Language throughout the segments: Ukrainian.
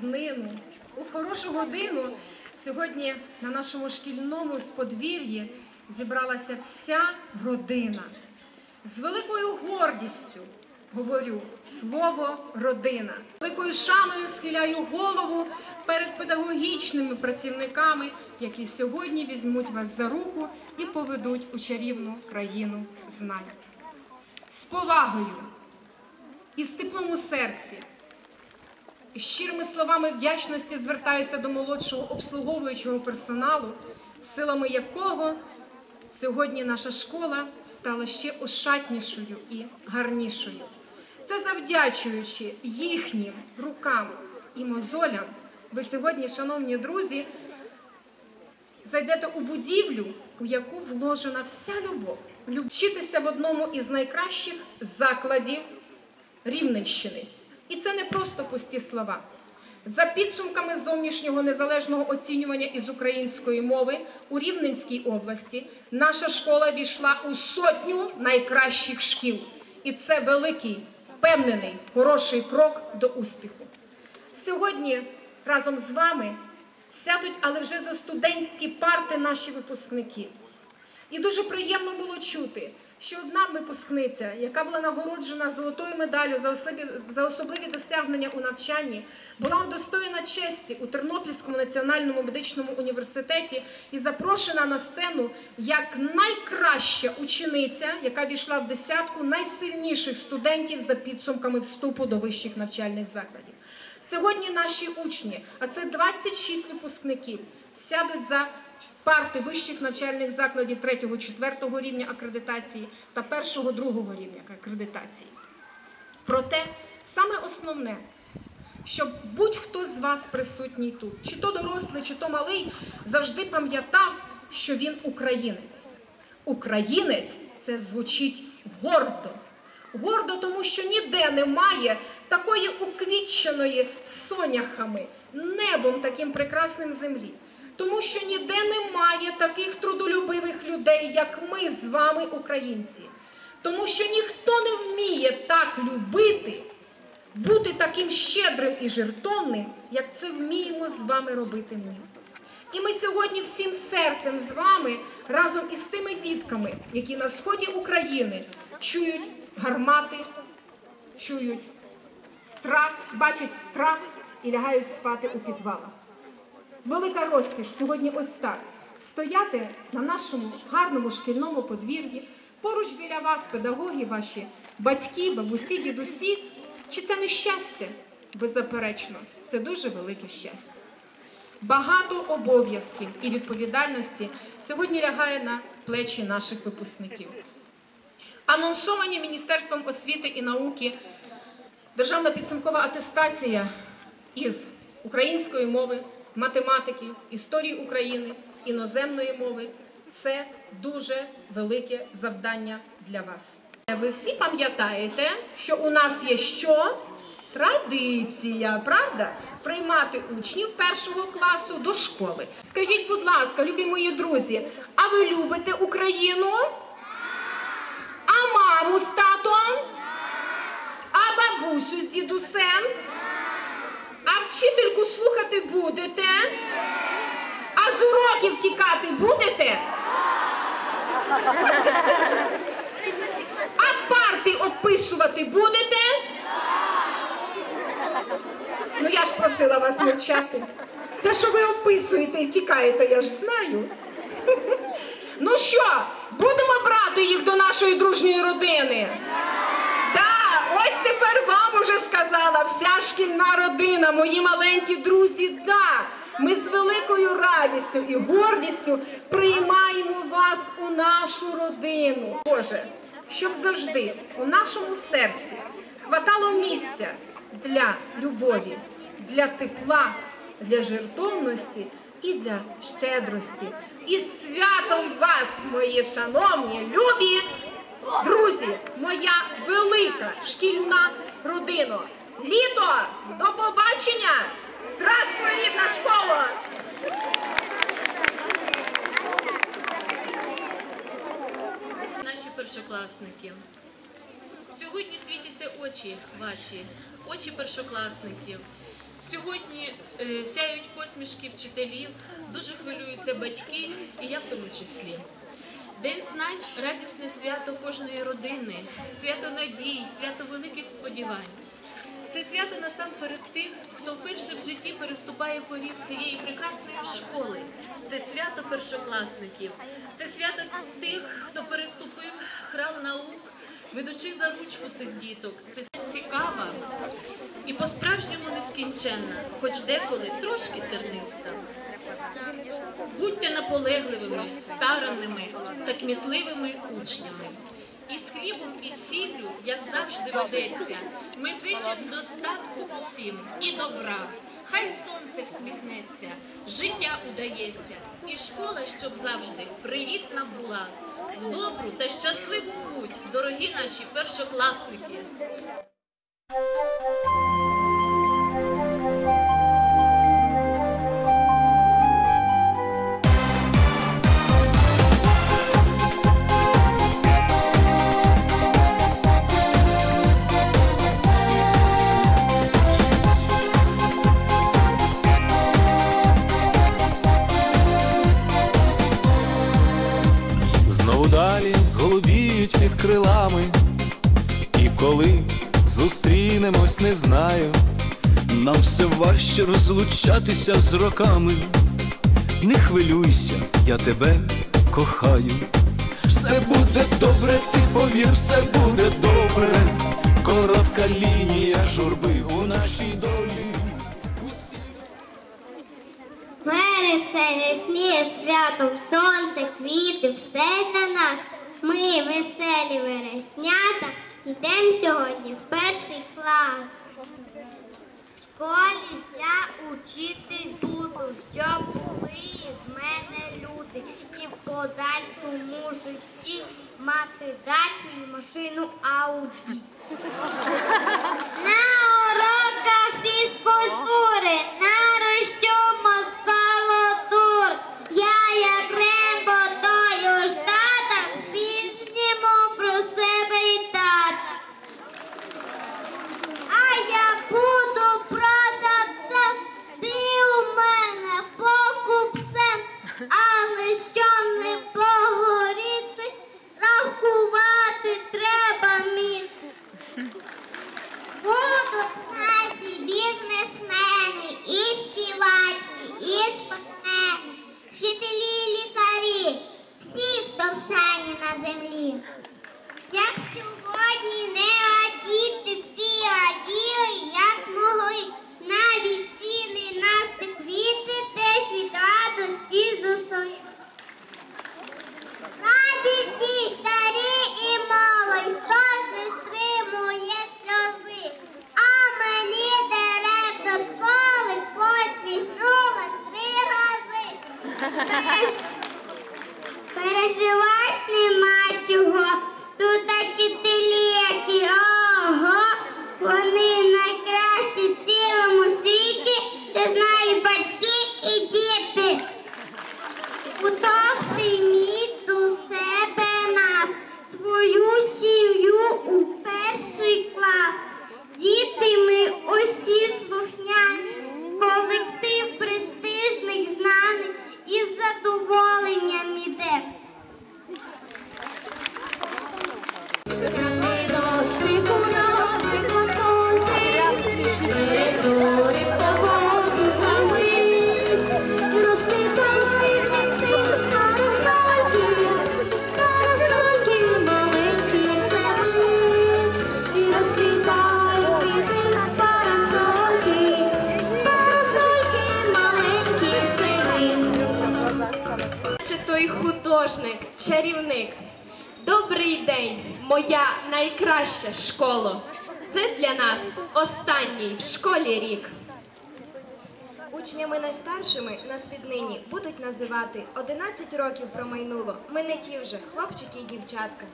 днину, у хорошу годину сьогодні на нашому шкільному подвір'ї зібралася вся родина. З великою гордістю говорю слово родина. Великою шаною схиляю голову перед педагогічними працівниками, які сьогодні візьмуть вас за руку і поведуть у чарівну країну знань. З повагою і з теплом у серці. Щирими словами вдячності звертаюся до молодшого обслуговуючого персоналу, силами якого сьогодні наша школа стала ще ошатнішою і гарнішою. Це завдячуючи їхнім рукам і мозолям, ви сьогодні, шановні друзі, зайдете у будівлю, у яку вложена вся любов. Люб- Вчитися в одному із найкращих закладів Рівненщини. І це не просто пусті слова. За підсумками зовнішнього незалежного оцінювання із української мови у Рівненській області наша школа війшла у сотню найкращих шкіл. І це великий, впевнений, хороший крок до успіху. Сьогодні разом з вами сядуть, але вже за студентські парти наші випускники. І дуже приємно було чути, що одна випускниця, яка була нагороджена золотою медаллю за, особі, за особливі досягнення у навчанні, була удостоєна честі у Тернопільському національному медичному університеті і запрошена на сцену як найкраща учениця, яка війшла в десятку найсильніших студентів за підсумками вступу до вищих навчальних закладів. Сьогодні наші учні, а це 26 випускників, сядуть за парти вищих навчальних закладів 3-4 рівня акредитації та 1-2 рівня акредитації. Проте саме основне, щоб будь-хто з вас присутній тут, чи то дорослий, чи то малий, завжди пам'ятав, що він українець. Українець це звучить гордо. Гордо, тому що ніде немає такої уквітченої соняхами, небом таким прекрасним землі. Тому що ніде немає таких трудолюбивих людей, як ми з вами, українці. Тому що ніхто не вміє так любити, бути таким щедрим і жертовним, як це вміємо з вами робити ми. І ми сьогодні всім серцем з вами разом із тими дітками, які на сході України чують гармати, чують страх, бачать страх і лягають спати у підвалах. Велика розкіш сьогодні ось так стояти на нашому гарному шкільному подвір'ї. Поруч біля вас педагоги, ваші батьки, бабусі, дідусі. Чи це не щастя? Беззаперечно, це дуже велике щастя. Багато обов'язків і відповідальності сьогодні лягає на плечі наших випускників. Анонсовані Міністерством освіти і науки державна підсумкова атестація із української мови, математики, історії України, іноземної мови це дуже велике завдання для вас. Ви всі пам'ятаєте, що у нас є що? Традиція, правда? Приймати учнів першого класу до школи. Скажіть, будь ласка, любі мої друзі, а ви любите Україну? А маму з татом? А бабусю з дідусем? Вчительку слухати будете? А з уроків тікати будете? А парти описувати будете? Ну я ж просила вас мовчати. Те, що ви описуєте і тікаєте, я ж знаю. Ну що, будемо брати їх до нашої дружньої родини? Так, ось тепер вам уже сказала вся шкільна родина, мої маленькі друзі. Да, ми з великою радістю і гордістю приймаємо вас у нашу родину. Боже, щоб завжди у нашому серці хватало місця для любові, для тепла, для жертовності і для щедрості. І святом вас, мої шановні, любі друзі, моя велика шкільна родина. Літо, до побачення! Здравствуй, рідна школа! Наші першокласники. Сьогодні світяться очі. ваші, очі першокласників. Сьогодні е, сяють посмішки вчителів, дуже хвилюються батьки, і я в тому числі. День знань радісне свято кожної родини, свято надій, свято великих сподівань. Це свято насамперед тих, хто вперше в житті переступає поріг цієї прекрасної школи. Це свято першокласників, це свято тих, хто переступив храм наук, ведучи за ручку цих діток. Це цікава і по-справжньому нескінченна, хоч деколи трошки терниста. Будьте наполегливими, старанними та кмітливими учнями. І з хлібом і сіллю, як завжди ведеться, ми зичимо достатку всім і добра. Хай сонце всміхнеться, життя удається, і школа, щоб завжди привітна була. В добру та щасливу путь, дорогі наші першокласники. Зустрінемось, не знаю. Нам все важче розлучатися з роками. Не хвилюйся, я тебе кохаю. Все буде добре, ти повір, все буде добре. Коротка лінія журби у нашій долі. Усі Вересень, весніє свято, сонце, квіти, все для нас. Ми веселі вереснята, йдемо сьогодні в перший клас. В школі я учитись буду, щоб були з мене люди і в подальшому житті мати дачу і машину Ауді. На уроках фізкультури нарощумо скалотур. Моя найкраща школа. Це для нас останній в школі рік. Учнями найстаршими нас віднині будуть називати 11 років промайнуло. Ми не ті вже, хлопчики і дівчатка.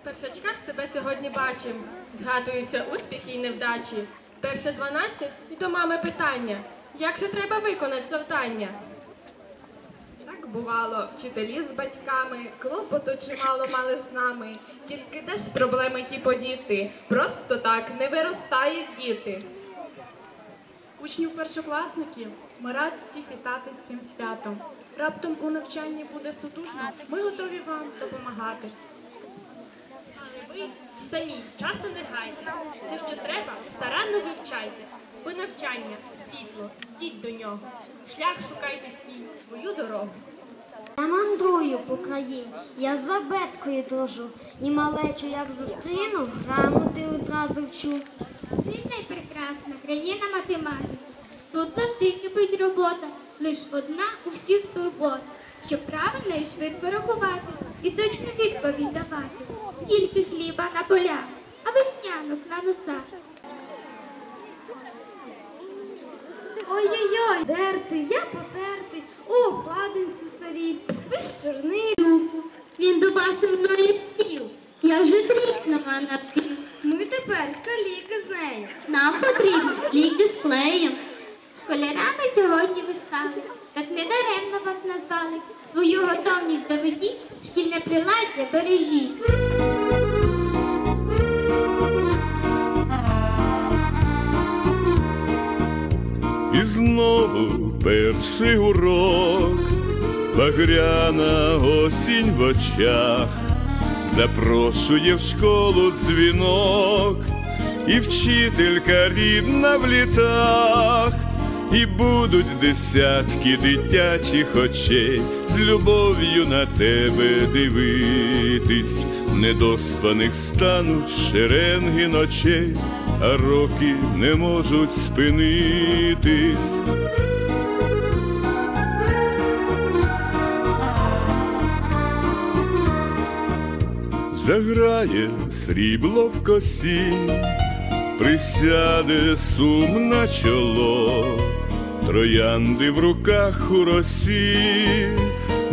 В першачках себе сьогодні бачимо. Згадуються успіхи і невдачі. Перше 12 і до мами питання. Як же треба виконати завдання? Бувало, вчителі з батьками, клопоту чимало мали з нами. Тільки де ж проблеми ті подіти? Просто так не виростають діти. Учнів першокласників ми раді всіх вітати з цим святом. Раптом у навчанні буде сутужно, ми готові вам допомагати. Але ви самі часу не гайте. Все, що треба, старанно вивчайте. Бо навчання, світло, йдіть до нього. Шлях шукайте свій, свою дорогу. Мандрую по країні, я за беткою дружу, і малечу як зустріну, грамоти одразу вчу. Й прекрасна країна математики. Тут завжди кипить робота, лиш одна у всіх турбота, щоб правильно і швидко рахувати і точну відповідь давати. Скільки хліба на полях, а веснянок на носах. Ой-ой-ой, дертий, я потертий, у падинці старі, без чорни. Люку, він дубасив мною стіл. Я вже тріснула на пів. Ну і тепер каліки з нею. Нам потрібні ліки з клеєм. Школярами сьогодні ви стали. Так недаремно вас назвали. Свою готовність доведіть, шкільне приладдя бережіть. І знову перший урок, багряна осінь в очах, запрошує в школу дзвінок, і вчителька рідна в літах, і будуть десятки дитячих очей. З любов'ю на тебе дивитись, недоспаних стануть шеренги ночей, а роки не можуть спинитись. Заграє срібло в косі, присяде сум на чоло, троянди в руках у росі,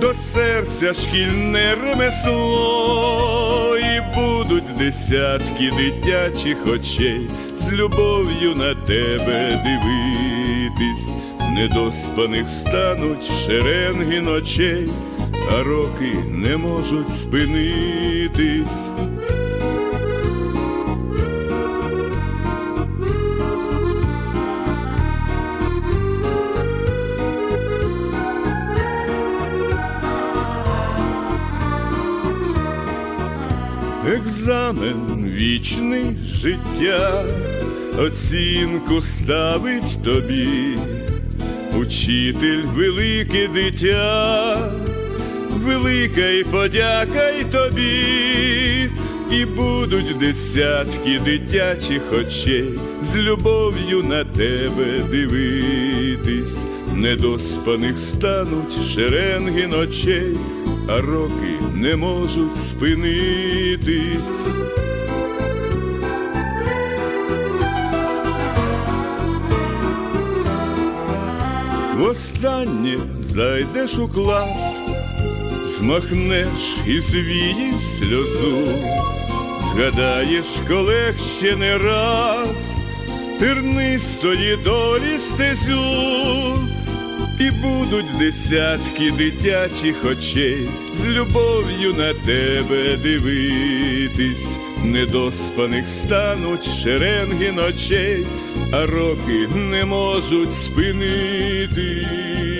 до серця шкільне ремесло, і будуть десятки дитячих очей з любов'ю на тебе дивитись, недоспаних стануть шеренги ночей, а роки не можуть спинитись. Екзамен вічний життя, оцінку ставить тобі, учитель велике дитя, велика й подяка й тобі, і будуть десятки дитячих очей з любов'ю на тебе дивитись, недоспаних стануть шеренги ночей, а роки не можуть спинитись. Востаннє зайдеш у клас, змахнеш і звіє сльозу, згадаєш колег ще не раз, тернистої долі стезю, і будуть десятки дитячих очей з любов'ю на тебе дивитись, недоспаних стануть шеренги ночей, а роки не можуть спинитись.